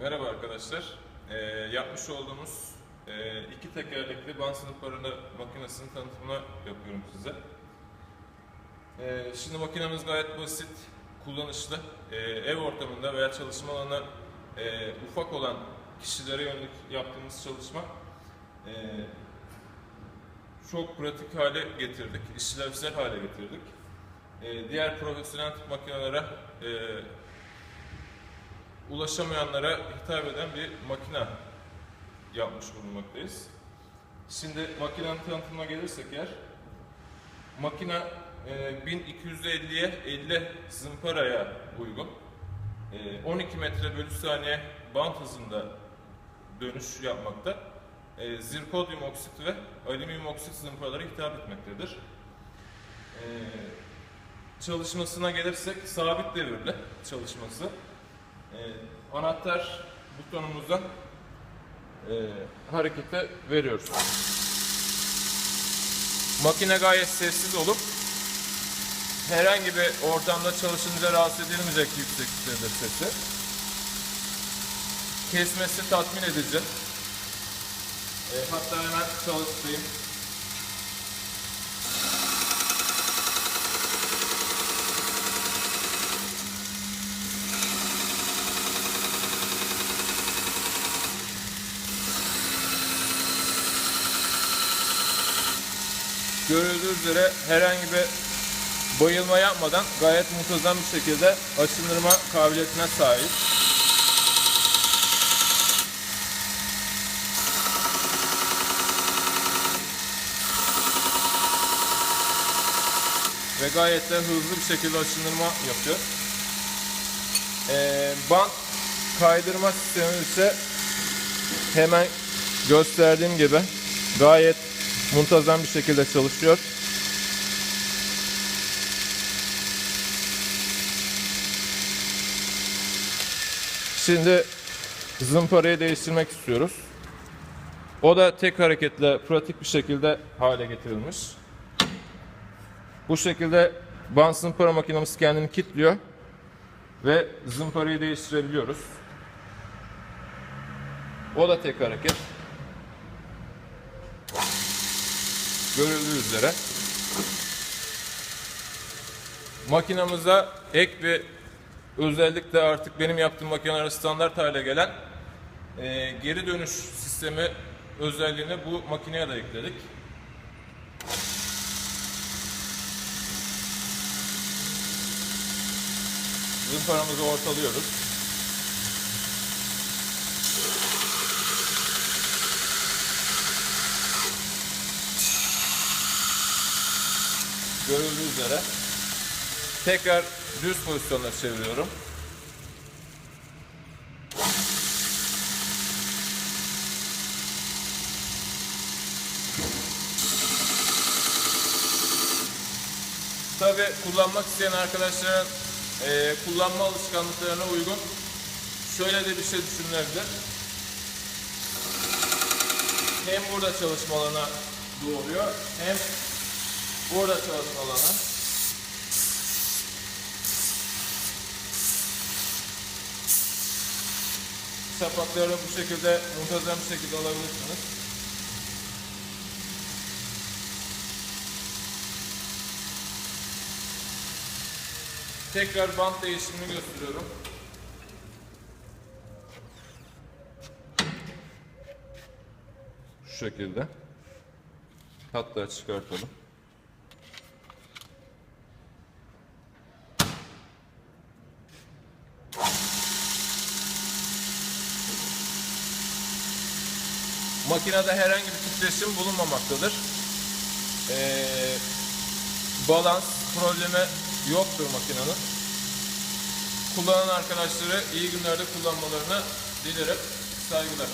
Merhaba arkadaşlar. Ee, yapmış olduğumuz e, iki tekerlekli Bunsen parını makinesinin tanıtımını yapıyorum size. Ee, şimdi makinemiz gayet basit, kullanışlı. Ee, ev ortamında veya çalışma alanı e, ufak olan kişilere yönelik yaptığımız çalışma e, çok pratik hale getirdik, işlevsel hale getirdik. E, diğer profesyonel tip makinelere e, ulaşamayanlara hitap eden bir makine yapmış bulunmaktayız. Şimdi makinenin tanıtımına gelirsek eğer, makine e, 1250'ye 50 zımparaya uygun. E, 12 metre bölü saniye bant hızında dönüş yapmakta. E, zirkodyum oksit ve alüminyum oksit zımparalara hitap etmektedir. E, çalışmasına gelirsek sabit devirli çalışması. E, anahtar butonumuzdan e, harekete veriyoruz. Makine gayet sessiz olup herhangi bir ortamda çalışınca rahatsız edilmeyecek yüksekliktedir sesi. Kesmesi tatmin edici. E, hatta hemen çalıştırayım. Görüldüğü üzere herhangi bir bayılma yapmadan gayet muntazam bir şekilde aşındırma kabiliyetine sahip. Ve gayet de hızlı bir şekilde aşındırma yapıyor. Ee, bant kaydırma sistemi ise hemen gösterdiğim gibi gayet muntazam bir şekilde çalışıyor. Şimdi zımparayı değiştirmek istiyoruz. O da tek hareketle pratik bir şekilde hale getirilmiş. Bu şekilde bant zımpara makinemiz kendini kilitliyor ve zımparayı değiştirebiliyoruz. O da tek hareket. Görüldüğü üzere makinamıza ek bir özellik de artık benim yaptığım makinelere standart hale gelen e, geri dönüş sistemi özelliğini bu makineye de ekledik. Zımparamızı ortalıyoruz. Görüldüğü üzere tekrar düz pozisyonda çeviriyorum. Tabi kullanmak isteyen arkadaşların e, kullanma alışkanlıklarına uygun şöyle de bir şey düşünülebilir. Hem burada çalışma alanı doğuruyor hem burada çalışma alanı. Sapakları bu şekilde muntazam bir şekilde alabilirsiniz. Tekrar bant değişimini gösteriyorum. Şu şekilde. Hatta çıkartalım. Makinede herhangi bir titreşim bulunmamaktadır. Ee, balans problemi yoktur makinenin. Kullanan arkadaşları iyi günlerde kullanmalarını dilerim. Saygılar.